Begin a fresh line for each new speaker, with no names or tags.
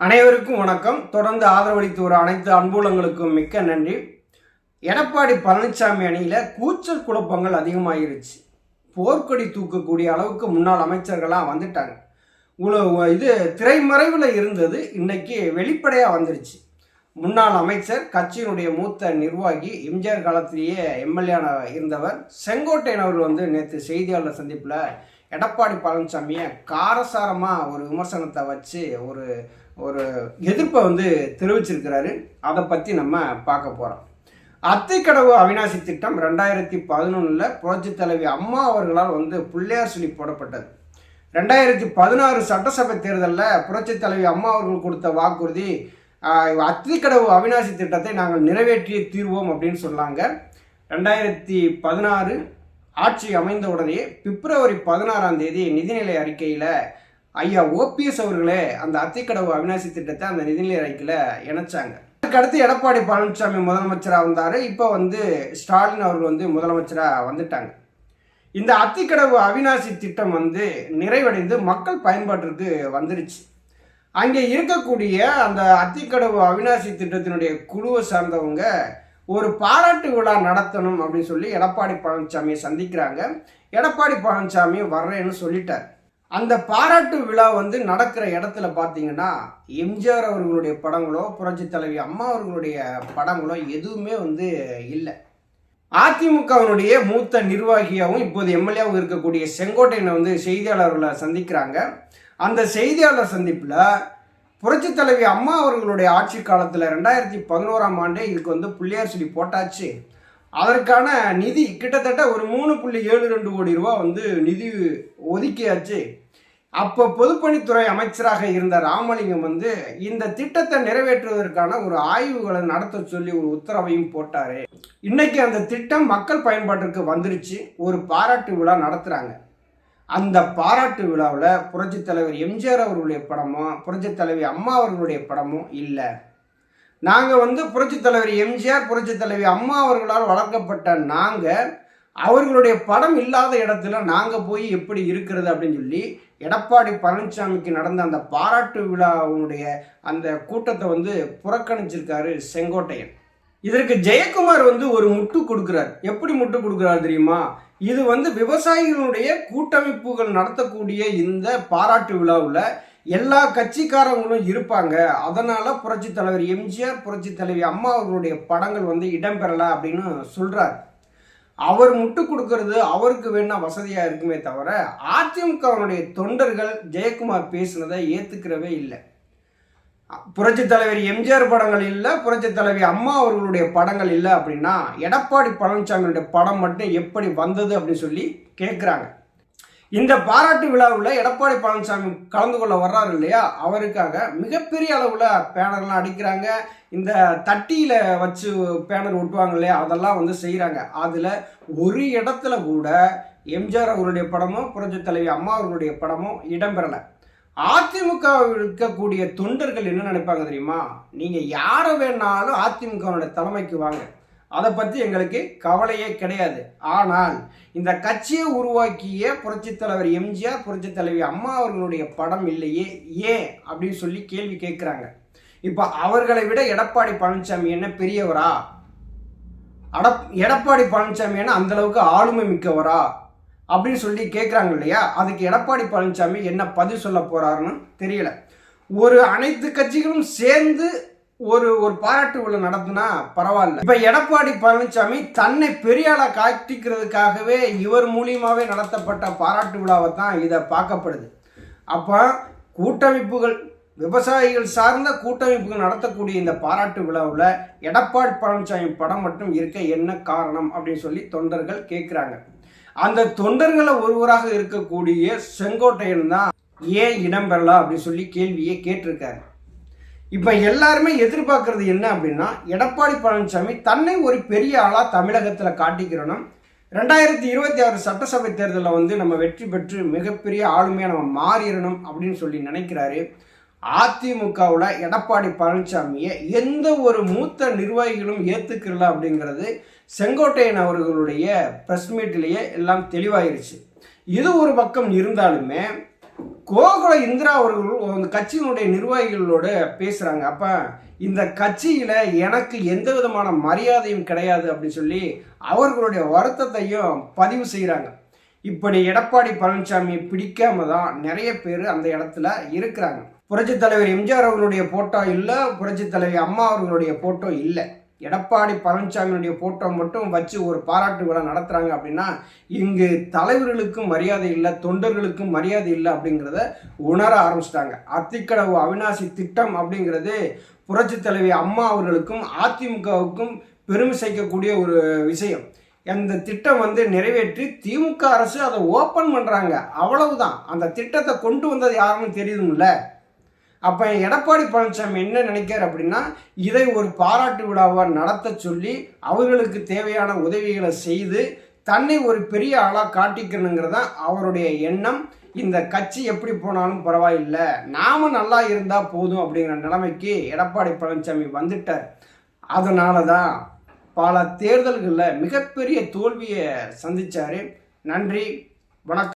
அனைவருக்கும் வணக்கம். தொடர்ந்து ஆதரவளித்து வர அனைத்து அன்புலங்களுக்கும் மிக்க நன்றி. எடப்பாடி பழனிசாமி அணியில் கூச்சல் குழப்பங்கள் அதிகமாகிருச்சு போர்க்கொடி தூக்கக்கூடிய அளவுக்கு முன்னாள் அமைச்சர்களாக வந்துட்டாங்க. உல- இது திரைமறைவில் இருந்தது இன்னைக்கு வெளிப்படையாக வந்துருச்சு. முன்னாள் அமைச்சர் கட்சியினுடைய மூத்த நிர்வாகி எம்ஜிஆர் காலத்திலேயே எம்எல்ஏ இருந்தவர் செங்கோட்டையன் அவர்கள் வந்து நேற்று செய்தியாளர் சந்திப்பில் எடப்பாடி பழனிசாமியை காரசாரமாக ஒரு விமர்சனத்தை வச்சு ஒரு ஒரு எதிர்ப்பை வந்து தெரிவிச்சிருக்கிறாரு. அதை பற்றி நம்ம பார்க்க போகிறோம் அத்திக்கடவு அவினாசி திட்டம் ரெண்டாயிரத்தி பதினொன்றில் புரட்சி தலைவி அம்மா அவர்களால் வந்து பிள்ளையார் சொல்லி போடப்பட்டது. ரெண்டாயிரத்தி பதினாறு சட்டசபை தேர்தலில் புரட்சி தலைவி அம்மா அவர்கள் கொடுத்த வாக்குறுதி அத்தி அத்திக்கடவு அவினாசி திட்டத்தை நாங்கள் நிறைவேற்றிய தீர்வோம் அப்படின்னு சொன்னாங்க. ரெண்டாயிரத்தி பதினாறு ஆட்சி அமைந்த உடனே பிப்ரவரி பதினாறாம் தேதி நிதிநிலை அறிக்கையில் ஐயா ஓபிஎஸ் அவர்களே அந்த அத்திக்கடவு அவினாசி திட்டத்தை அந்த நிதிநிலை அறிக்கையில் இணைச்சாங்க. அதுக்கடுத்து எடப்பாடி பழனிசாமி முதலமைச்சராக வந்தார். இப்போ வந்து ஸ்டாலின் அவர்கள் வந்து முதலமைச்சராக வந்துட்டாங்க. இந்த அத்திக்கடவு அவினாசி திட்டம் வந்து நிறைவடைந்து மக்கள் பயன்பாட்டிற்கு வந்துருச்சு. அங்கே இருக்கக்கூடிய அந்த அத்திக்கடவு அவினாசி திட்டத்தினுடைய குழுவை சார்ந்தவங்க ஒரு பாராட்டு விழா நடத்தணும் அப்படின்னு சொல்லி எடப்பாடி பழனிசாமியை சந்திக்கிறாங்க. எடப்பாடி பழனிசாமி வர்றேன்னு சொல்லிட்டார். அந்த பாராட்டு விழா வந்து நடக்கிற இடத்துல பார்த்தீங்கன்னா எம்ஜிஆர் அவர்களுடைய படங்களோ புரட்சி தலைவி அம்மா அவர்களுடைய படங்களோ எதுவுமே வந்து இல்லை. அதிமுகவினுடைய மூத்த நிர்வாகியாகவும் இப்போது எம்எல்ஏவும் இருக்கக்கூடிய செங்கோட்டையனை வந்து செய்தியாளர்களை சந்திக்கிறாங்க. அந்த செய்தியாளர் சந்திப்பில் புரட்சி தலைவி அம்மா அவர்களுடைய ஆட்சி காலத்தில் ரெண்டாயிரத்தி பதினோராம் ஆண்டே இதுக்கு வந்து புள்ளியார் சொல்லி போட்டாச்சு. அதற்கான நிதி கிட்டத்தட்ட ஒரு மூணு புள்ளி ஏழு ரெண்டு கோடி ரூபா வந்து நிதி ஒதுக்கியாச்சு. அப்போ பொதுப்பணித்துறை அமைச்சராக இருந்த ராமலிங்கம் வந்து இந்த திட்டத்தை நிறைவேற்றுவதற்கான ஒரு ஆய்வுகளை நடத்த சொல்லி ஒரு உத்தரவையும் போட்டார். இன்னைக்கு அந்த திட்டம் மக்கள் பயன்பாட்டிற்கு வந்துருச்சு. ஒரு பாராட்டு விழா நடத்துகிறாங்க அந்த பாராட்டு விழாவில் புரட்சித் தலைவர் எம்ஜிஆர் அவர்களுடைய படமோ புரட்சித் தலைவி அம்மா அவர்களுடைய படமோ இல்லை. நாங்கள் வந்து புரட்சி தலைவர் எம்ஜிஆர் புரட்சி தலைவி அம்மா அவர்களால் வளர்க்கப்பட்ட நாங்கள் அவர்களுடைய படம் இல்லாத இடத்துல நாங்கள் போய் எப்படி இருக்கிறது அப்படின்னு சொல்லி எடப்பாடி பழனிசாமிக்கு நடந்த அந்த பாராட்டு விழாவுடைய அந்த கூட்டத்தை வந்து புறக்கணிச்சிருக்காரு செங்கோட்டையன். இதற்கு ஜெயக்குமார் வந்து ஒரு முட்டு கொடுக்கிறார். எப்படி முட்டு கொடுக்கிறார் தெரியுமா? இது வந்து விவசாயிகளுடைய கூட்டமைப்புகள் நடத்தக்கூடிய இந்த பாராட்டு விழாவில் எல்லா கட்சிக்காரங்களும் இருப்பாங்க. அதனால புரட்சி தலைவர் எம்ஜிஆர் புரட்சி தலைவி அம்மா அவர்களுடைய படங்கள் வந்து இடம்பெறல அப்படின்னு சொல்றார். அவர் முட்டு கொடுக்கறது அவருக்கு வேணா வசதியா இருக்குமே தவிர அதிமுகவினுடைய தொண்டர்கள் ஜெயக்குமார் பேசுனதை ஏத்துக்கிறவே இல்லை. புரட்சி தலைவர் எம்ஜிஆர் படங்கள் இல்லை புரட்சி தலைவி அம்மா அவர்களுடைய படங்கள் இல்லை அப்படின்னா எடப்பாடி பழனிசாமியுடைய படம் மட்டும் எப்படி வந்தது அப்படின்னு சொல்லி கேட்குறாங்க இந்த பாராட்டு விழாவில் எடப்பாடி பழனிசாமி கலந்து கொள்ள வர்றாரு இல்லையா? அவருக்காக மிகப்பெரிய அளவில் பேனர்லாம் அடிக்கிறாங்க. இந்த தட்டியில் வச்சு பேனர் ஒட்டுவாங்க இல்லையா? அதெல்லாம் வந்து செய்கிறாங்க அதில் ஒரு இடத்துல கூட எம்ஜிஆர் அவருடைய படமும் புரட்சி தலைவி அம்மா அவர்களுடைய படமும் இடம்பெறலை. அதிமுக இருக்கக்கூடிய தொண்டர்கள் என்ன நினைப்பாங்க தெரியுமா? நீங்கள் யாரை வேணாலும் அதிமுகவுடைய தலைமைக்கு வாங்க. அதை பற்றி எங்களுக்கு கவலையே கிடையாது. ஆனால் இந்த கட்சியை உருவாக்கிய புரட்சித் தலைவர் எம்ஜிஆர் புரட்சித் தலைவி அம்மா அவர்களுடைய படம் இல்லையே ஏன்? அப்படின்னு சொல்லி கேள்வி கேட்குறாங்க. இப்போ அவர்களை விட எடப்பாடி பழனிசாமி என்ன பெரியவரா? அடப் எடப்பாடி பழனிசாமி என்ன அந்த அளவுக்கு ஆளுமை மிக்கவரா? அப்படின்னு சொல்லி கேட்குறாங்க இல்லையா? அதுக்கு எடப்பாடி பழனிசாமி என்ன பதில் சொல்ல போகிறாருன்னு தெரியல. ஒரு அனைத்து கட்சிகளும் சேர்ந்து ஒரு ஒரு பாராட்டு விழா நடத்தினா பரவாயில்ல. இப்ப எடப்பாடி பழனிசாமி தன்னை பெரிய ஆளா காட்டிக்கிறதுக்காகவே இவர் மூலியமாவே நடத்தப்பட்ட பாராட்டு விழாவை தான் இதை பார்க்கப்படுது. அப்ப கூட்டமைப்புகள் விவசாயிகள் சார்ந்த கூட்டமைப்புகள் நடத்தக்கூடிய இந்த பாராட்டு விழாவில் எடப்பாடி பழனிசாமி படம் மட்டும் இருக்க என்ன காரணம் அப்படின்னு சொல்லி தொண்டர்கள் கேட்குறாங்க அந்த தொண்டர்களை ஒருவராக இருக்கக்கூடிய செங்கோட்டையன் தான் ஏன் இடம்பெறலாம் அப்படின்னு சொல்லி கேள்வியை கேட்டிருக்காரு. இப்போ எல்லாருமே எதிர்பார்க்கறது என்ன அப்படின்னா எடப்பாடி பழனிசாமி தன்னை ஒரு பெரிய ஆளாக தமிழகத்தில் காட்டிக்கிறணும். ரெண்டாயிரத்தி இருபத்தி ஆறு சட்டசபை தேர்தலில் வந்து நம்ம வெற்றி பெற்று மிகப்பெரிய ஆளுமையாக நம்ம மாறிடணும் அப்படின்னு சொல்லி நினைக்கிறாரு. அதிமுகவில் எடப்பாடி பழனிசாமியை எந்த ஒரு மூத்த நிர்வாகிகளும் ஏற்றுக்கிறல அப்படிங்கிறது செங்கோட்டையன் அவர்களுடைய ப்ரெஸ் மீட்டிலேயே எல்லாம் தெளிவாயிருச்சு. இது ஒரு பக்கம் இருந்தாலுமே கோகுல இந்திரா அவர்கள் அந்த கட்சியினுடைய நிர்வாகிகளோட பேசுகிறாங்க அப்போ இந்த கட்சியில் எனக்கு எந்த விதமான மரியாதையும் கிடையாது அப்படின்னு சொல்லி அவர்களுடைய வருத்தத்தையும் பதிவு செய்கிறாங்க இப்படி எடப்பாடி பழனிசாமி பிடிக்காம தான் நிறைய பேர் அந்த இடத்துல இருக்கிறாங்க. புரட்சித் தலைவர் எம்ஜிஆர் அவர்களுடைய போட்டோ இல்லை புரட்சித் தலைவர் அம்மா அவர்களுடைய போட்டோ இல்லை. எடப்பாடி பழனிசாமியினுடைய போட்டோ மட்டும் வச்சு ஒரு பாராட்டு விழா நடத்துகிறாங்க அப்படின்னா இங்கு தலைவர்களுக்கும் மரியாதை இல்லை தொண்டர்களுக்கும் மரியாதை இல்லை அப்படிங்கிறத உணர ஆரம்பிச்சிட்டாங்க. அத்திக்கடவு அவினாசி திட்டம் அப்படிங்கிறது புரட்சி தலைவி அம்மா அவர்களுக்கும் அதிமுகவுக்கும் பெருமை சேர்க்கக்கூடிய ஒரு விஷயம். அந்த திட்டம் வந்து நிறைவேற்றி திமுக அரசு அதை ஓப்பன் பண்ணுறாங்க அவ்வளவுதான். அந்த திட்டத்தை கொண்டு வந்தது யாருன்னு தெரியுதுங்கள? அப்போ எடப்பாடி பழனிசாமி என்ன நினைக்கிறார் அப்படின்னா இதை ஒரு பாராட்டு விழாவாக நடத்த சொல்லி அவர்களுக்கு தேவையான உதவிகளை செய்து தன்னை ஒரு பெரிய ஆளாக காட்டிக்கணுங்கிறது தான் அவருடைய எண்ணம். இந்த கட்சி எப்படி போனாலும் பரவாயில்லை. நாம நல்லா இருந்தால் போதும் அப்படிங்கிற நிலைமைக்கு எடப்பாடி பழனிசாமி வந்துட்டார். அதனால தான் பல தேர்தல்களில் மிகப்பெரிய தோல்வியை சந்தித்தார் நன்றி வணக்கம்.